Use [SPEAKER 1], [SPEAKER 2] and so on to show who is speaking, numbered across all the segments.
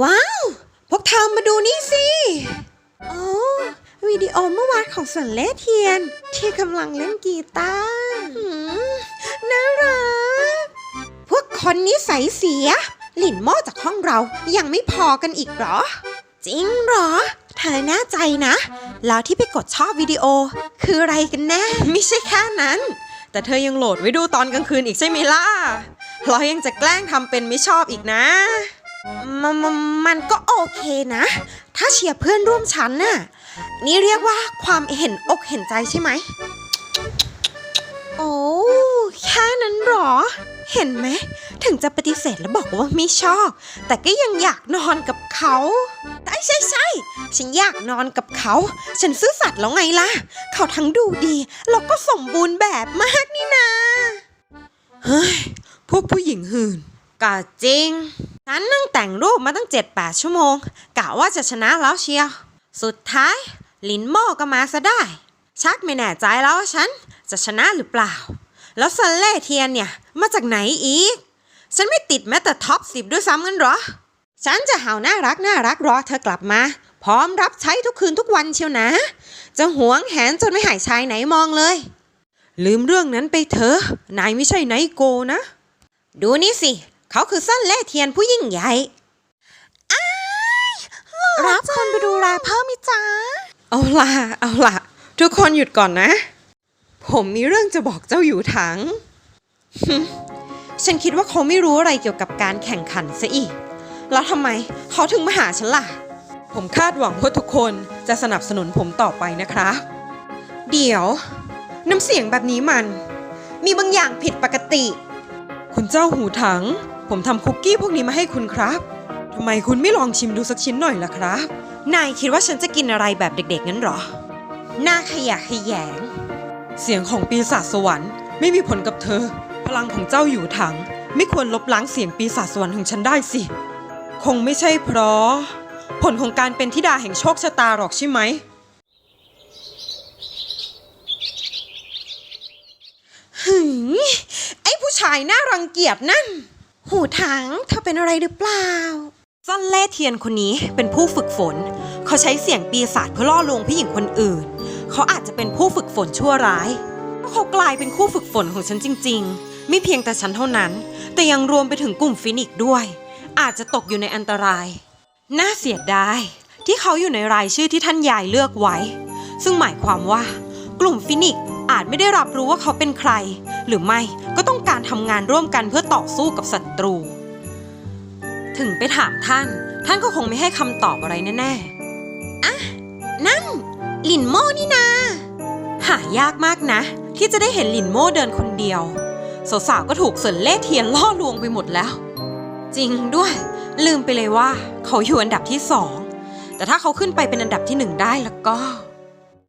[SPEAKER 1] ว้าว พวกเธอมาดูนี่สิโอ้วิดีโอเมื่อวานของสันเล่เทียน ที่กำลังเล่นกีตาร์หืมน่ารัก พวกคนนิสัยเสีย หลินโม่จากห้องเรายังไม่พอกันอีกเหรอ จริงเหรอ เธอแน่ใจนะ แล้วที่ไปกดชอบวิดีโอ คืออะไรกันแน่ ไม่ใช่แค่นั้น แต่เธอยังโหลดไว้ดูตอนกลางคืนอีกใช่ไหมล่ะเรายังจะแกล้งทำเป็นไม่ชอบอีกนะ มันมันมันก็โอเคนะ ถ้าเชียร์เพื่อนร่วมชั้นน่ะ นี่เรียกว่าความเห็นอกเห็นใจใช่ไหม โอ้แค่นั้นเหรอ เห็นไหม ถึงจะปฏิเสธแล้วบอกว่าไม่ชอบ แต่ก็ยังอยากนอนกับเขาใช่ใช่ใช่ฉันอยากนอนกับเขา ฉันซื่อสัตย์แล้วไงล่ะ เขาทั้งดูดีแล้วก็สมบูรณ์แบบมากนี่นา เฮ้ย พวกผู้หญิงหื่นกะจริง ฉันนั่งแต่งรูปมาตั้ง 7-8 ชั่วโมงกะว่าจะชนะแล้วเชียว สุดท้ายลินโม่ก็มาซะได้ ชักไม่แน่ใจแล้วว่าฉันจะชนะหรือเปล่า แล้วซันเล่เทียนเนี่ย มาจากไหนอีก ฉันไม่ติดแม้แต่ท็อปสิบด้วยซ้ำงั้นหรอ ฉันจะเห่าน่ารักน่ารักรอเธอกลับมา พร้อมรับใช้ทุกคืนทุกวันเชียวนะ จะหวงแหนจนไม่หายชายไหนมองเลย ลืมเรื่องนั้นไปเถอะ นายไม่ใช่ไนโกนะ ดูนี่สิ เขาคือสั้นเล่เทียนผู้ยิ่งใหญ่รับคนไปดูแลเพิ่มมิจ้าเอาล่ะ เอาล่ะ ทุกคนหยุดก่อนนะ ผมมีเรื่องจะบอกเจ้าอยู่ถัง ฉันคิดว่าเขาไม่รู้อะไรเกี่ยวกับการแข่งขันซะอีก แล้วทำไมเขาถึงมาหาฉันล่ะ ผมคาดหวังว่าทุกคนจะสนับสนุนผมต่อไปนะครับ เดี๋ยว น้ำเสียงแบบนี้มัน มีบางอย่างผิดปกติ คุณเจ้าหูถัง ผมทำคุกกี้พวกนี้มาให้คุณครับ ทำไมคุณไม่ลองชิมดูสักชิ้นหน่อยล่ะครับ นายคิดว่าฉันจะกินอะไรแบบเด็กๆงั้นเหรอ หน้าขยะแขยง เสียงของปีศาจสวรรค์ไม่มีผลกับเธอ พลังของเจ้าอยู่ถัง ไม่ควรลบล้างเสียงปีศาจสวรรค์ของฉันได้สิ คงไม่ใช่เพราะ ผลของการเป็นธิดาแห่งโชคชะตาหรอกใช่ไหมหืมไอ้ผู้ชายน่ารังเกียจนั่น หูถังเธอเป็นอะไรหรือเปล่าซ่อนเล่เทียนคนนี้เป็นผู้ฝึกฝน เขาใช้เสียงปีศาจเพื่อล่อลวงผู้หญิงคนอื่น เขาอาจจะเป็นผู้ฝึกฝนชั่วร้ายเขากลายเป็นคู่ฝึกฝนของฉันจริง ๆ ไม่เพียงแต่ฉันเท่านั้น แต่ยังรวมไปถึงกลุ่มฟินิกด้วย อาจจะตกอยู่ในอันตราย น่าเสียดายที่เขาอยู่ในรายชื่อที่ท่านยายเลือกไว้ ซึ่งหมายความว่ากลุ่มฟินิก อาจไม่ได้รับรู้ว่าเขาเป็นใคร หรือไม่ก็ต้องการทำงานร่วมกันเพื่อต่อสู้กับศัตรู ถึงไปถามท่าน ท่านก็คงไม่ให้คำตอบอะไรแน่ๆอะนั่นหลินโม่นี่นา หายากมากนะ ที่จะได้เห็นหลินโม่เดินคนเดียวสาวๆก็ถูกเสินเล่เทียนล่อลวงไปหมดแล้ว จริงด้วย ลืมไปเลยว่า เขาอยู่อันดับที่สองแต่ถ้าเขาขึ้นไปเป็นอันดับที่หนึ่งได้แล้วก็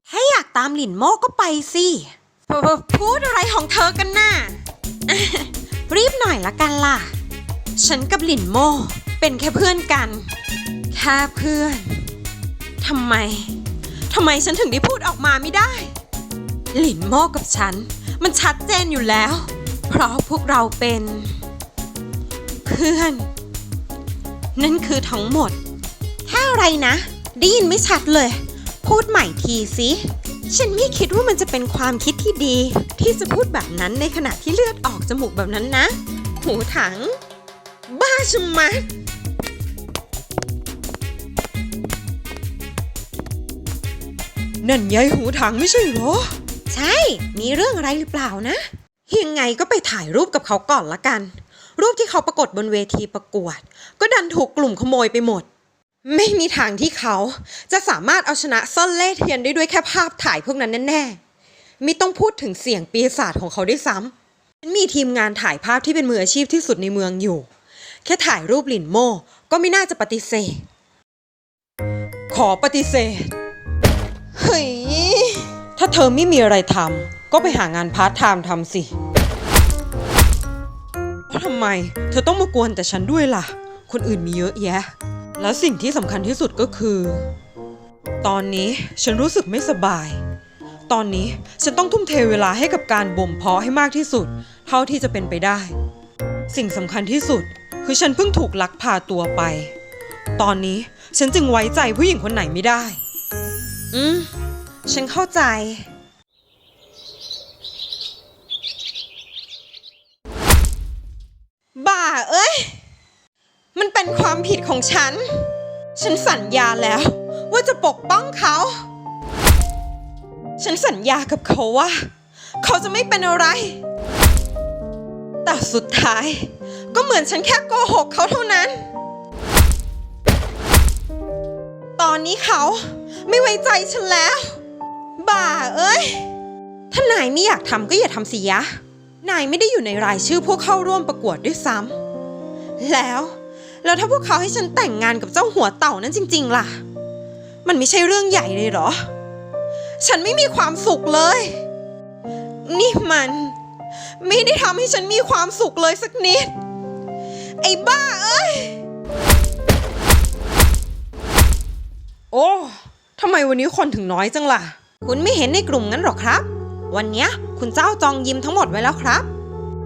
[SPEAKER 1] ถ้าอยากตามหลินโม่ก็ไปสิพพพูดอะไรของเธอกันน่ะ รีบหน่อยละกันล่ะ ฉันกับหลินโม่เป็นแค่เพื่อนกัน แค่เพื่อน ทำไม ทำไมฉันถึงได้พูดออกมาไม่ได้ หลินโม่กับฉัน มันชัดเจนอยู่แล้ว เพราะพวกเราเป็น เพื่อน นั่นคือทั้งหมดแค่อะไรนะ ได้ยินไม่ชัดเลย พูดใหม่ทีสิฉันไม่คิดว่ามันจะเป็นความคิดที่ดี ที่จะพูดแบบนั้นในขณะที่เลือดออกจมูกแบบนั้นนะ หูถัง บ้าชะมัดนั่นยายหูถังไม่ใช่เหรอ ใช่ มีเรื่องอะไรหรือเปล่านะ ยังไงก็ไปถ่ายรูปกับเขาก่อนละกัน รูปที่เขาปรากฏบนเวทีประกวด ก็ดันถูกกลุ่มขโมยไปหมด ไม่มีทางที่เขาจะสามารถเอาชนะซ่อนเล่เทียนได้ด้วยแค่ภาพถ่ายพวกนั้นแน่ๆ ไม่ต้องพูดถึงเสียงปีศาจของเขาด้วยซ้ำฉันมีทีมงานถ่ายภาพที่เป็นมืออาชีพที่สุดในเมืองอยู่ แค่ถ่ายรูปหลินโม่ก็ไม่น่าจะปฏิเสธ ขอปฏิเสธ เฮ้ย ถ้าเธอไม่มีอะไรทำก็ไปหางานพาร์ทไทม์ทำสิทำไม เธอต้องมากวนแต่ฉันด้วยล่ะ คนอื่นมีเยอะแยะ แล้วสิ่งที่สำคัญที่สุดก็คือ ตอนนี้ฉันรู้สึกไม่สบาย ตอนนี้ฉันต้องทุ่มเทเวลาให้กับการบ่มเพาะให้มากที่สุด เท่าที่จะเป็นไปได้ สิ่งสำคัญที่สุด คือฉันเพิ่งถูกลักพาตัวไป ตอนนี้ฉันจึงไว้ใจผู้หญิงคนไหนไม่ได้ อืม ฉันเข้าใจบ้าเอ้ย มันเป็นความผิดของฉัน ฉันสัญญาแล้ว ว่าจะปกป้องเขา ฉันสัญญากับเขาว่า เขาจะไม่เป็นอะไร แต่สุดท้าย ก็เหมือนฉันแค่โกหกเขาเท่านั้น ตอนนี้เขาไม่ไว้ใจฉันแล้วบ้าเอ้ย ถ้านายไม่อยากทำก็อย่าทำสิยะ นายไม่ได้อยู่ในรายชื่อผู้เข้าร่วมประกวดด้วยซ้ำแล้ว แล้วถ้าพวกเขาให้ฉันแต่งงานกับเจ้าหัวเต่านั้นจริง ๆ ล่ะ มันไม่ใช่เรื่องใหญ่เลยเหรอ ฉันไม่มีความสุขเลย นี่มัน ไม่ได้ทำให้ฉันมีความสุขเลยสักนิด ไอ้บ้าเอ้ย โอ้ทำไมวันนี้คนถึงน้อยจังล่ะ คุณไม่เห็นในกลุ่มงั้นหรอครับ วันเนี้ยคุณเจ้าจองยิมทั้งหมดไว้แล้วครับ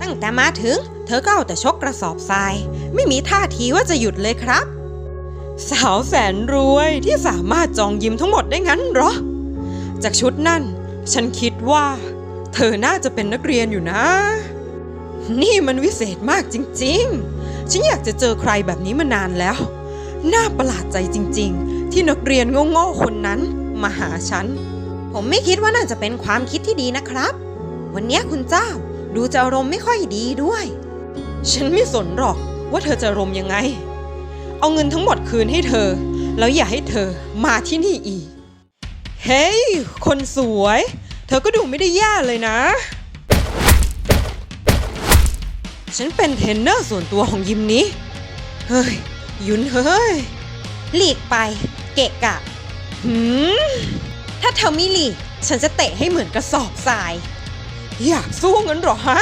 [SPEAKER 1] ตั้งแต่มาถึง เธอก็เอาแต่ชกกระสอบทราย ไม่มีท่าทีว่าจะหยุดเลยครับ สาวแสนรวยที่สามารถจองยิมทั้งหมดได้งั้นเหรอ จากชุดนั่น ฉันคิดว่า เธอน่าจะเป็นนักเรียนอยู่นะ นี่มันวิเศษมากจริง ๆ ฉันอยากจะเจอใครแบบนี้มานานแล้ว น่าประหลาดใจจริง ๆ ที่นักเรียนโง่ๆคนนั้นมาหาฉัน ผมไม่คิดว่าน่าจะเป็นความคิดที่ดีนะครับ วันนี้คุณเจ้า ดูจะอารมณ์ไม่ค่อยดีด้วย ฉันไม่สนหรอกว่าเธอจะอารมณ์ยังไง เอาเงินทั้งหมดคืนให้เธอ แล้วอย่าให้เธอมาที่นี่อีก เฮ้ย คนสวย เธอก็ดูไม่ได้แย่เลยนะ ฉันเป็นเทรนเนอร์ส่วนตัวของยิมนี้ เฮ้ย ยุนเฮ้ย หลีกไป เกะกะ หืม ถ้าเธอไม่หลีก ฉันจะเตะให้เหมือนกระสอบทราย อยากสู้งั้นเหรอฮะ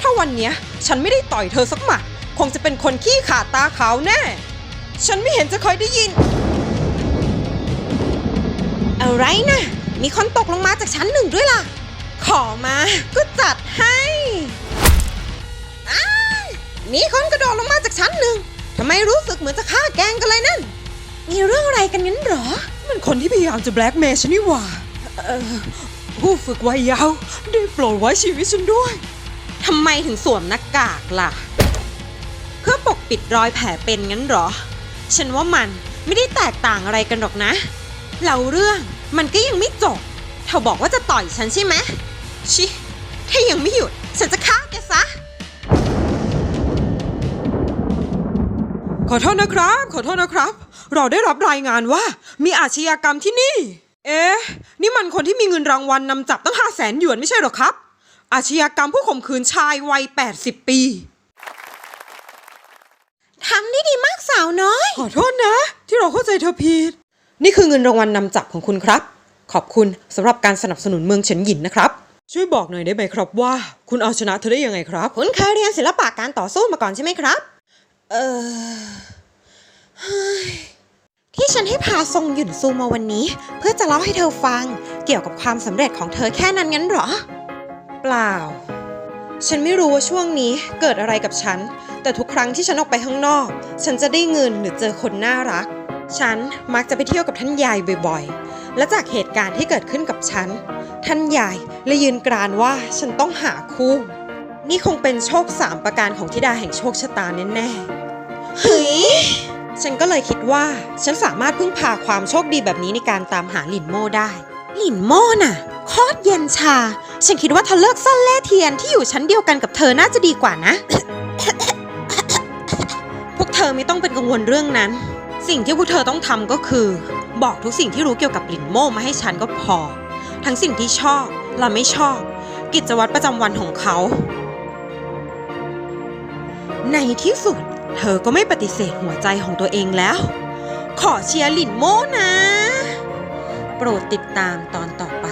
[SPEAKER 1] ถ้าวันเนี้ยฉันไม่ได้ต่อยเธอสักหมัด คงจะเป็นคนขี้ขาดตาขาวแน่ ฉันไม่เห็นจะเคยได้ยิน อะไรนะ มีคนตกลงมาจากชั้นหนึ่งด้วยล่ะ ขอมา ก็จัดให้อ้ายมีคนกระโดดลงมาจากชั้นหนึ่งทำไมรู้สึกเหมือนจะฆ่าแกล้งกันเลยนั่น มีเรื่องอะไรกันงั้นเหรอ มันคนที่พยายามจะแบล็กเมย์ฉันนี่หว่า เออ ผู้ฝึกวัยเยาว์ได้โปรดไว้ชีวิตฉันด้วยทำไมถึงสวมหน้ากากล่ะ เพื่อปกปิดรอยแผลเป็นงั้นเหรอ ฉันว่ามันไม่ได้แตกต่างอะไรกันหรอกนะเราเรื่องมันก็ยังไม่จบ เธอบอกว่าจะต่อยฉันใช่ไหมชิ ถ้ายังไม่หยุด ฉันจะฆ่าแกซะ ขอโทษนะครับ ขอโทษนะครับ เราได้รับรายงานว่ามีอาชญากรรมที่นี่ เอ๊ะ นี่มันคนที่มีเงินรางวัลนนำจับตั้งห้าแสนหยวนไม่ใช่เหรอครับ อาชญากรรมผู้ข่มขืนชายวัย 80 ปีทำได้ดีมากสาวน้อย ขอโทษนะ ที่เราเข้าใจเธอผิด นี่คือเงินรางวัลนนำจับของคุณครับ ขอบคุณสำหรับการสนับสนุนเมืองเฉินหยินนะครับ ช่วยบอกหน่อยได้ไหมครับว่า คุณเอาชนะเธอได้ยังไงครับ คุณเคยเรียนศิลปะการต่อสู้มาก่อนใช่ไหมครับ เออเฮ้ย ที่ฉันให้พาทรงหยุ่นซูมาวันนี้ เพื่อจะเล่าให้เธอฟัง เกี่ยวกับความสำเร็จของเธอแค่นั้นงั้นเหรอ เปล่า ฉันไม่รู้ว่าช่วงนี้เกิดอะไรกับฉัน แต่ทุกครั้งที่ฉันออกไปข้างนอก ฉันจะได้เงินหรือเจอคนน่ารัก ฉันมักจะไปเที่ยวกับท่านยายบ่อยๆ และจากเหตุการณ์ที่เกิดขึ้นกับฉัน ท่านยายเลยยืนกรานว่าฉันต้องหาคู่ นี่คงเป็นโชคสามประการของธิดาแห่งโชคชะตาแน่ๆเฮ้ย ฉันก็เลยคิดว่าฉันสามารถพึ่งพาความโชคดีแบบนี้ในการตามหาหลินโม่ได้ หลินโม่น่ะโคตรเย็นชา ฉันคิดว่าเธอเลิกซ่อนเล่เทียนที่อยู่ชั้นเดียวกันกับเธอน่าจะดีกว่านะ พวกเธอไม่ต้องเป็นกังวลเรื่องนั้น สิ่งที่พวกเธอต้องทำก็คือ บอกทุกสิ่งที่รู้เกี่ยวกับหลินโม่มาให้ฉันก็พอ ทั้งสิ่งที่ชอบและไม่ชอบ กิจวัตรประจำวันของเขา ในที่สุด เธอก็ไม่ปฏิเสธหัวใจของตัวเองแล้ว ขอเชียร์หลินโม่นะ โปรดติดตามตอนต่อไป